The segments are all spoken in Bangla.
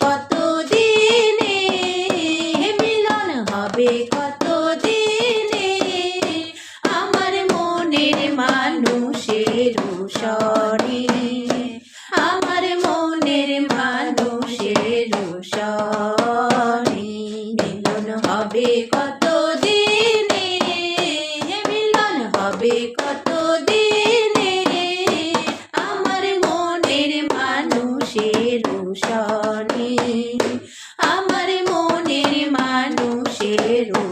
কত দিনে মিলন হবে কত দিনে আমার মনের মানুষের সরি আমার মনের মানুষের সরি মিলন হবে কত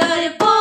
দর্প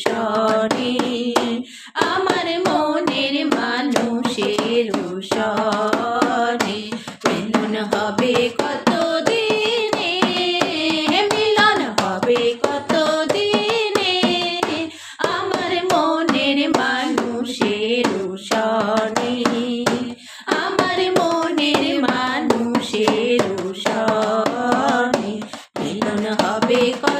সরে আমার মনের মানুষের সরে মিলন হবে কত দিনে মিলন হবে কত দিনে আমার মনের মানুষের সরে আমার মনের মানুষের সরে মিলন হবে কত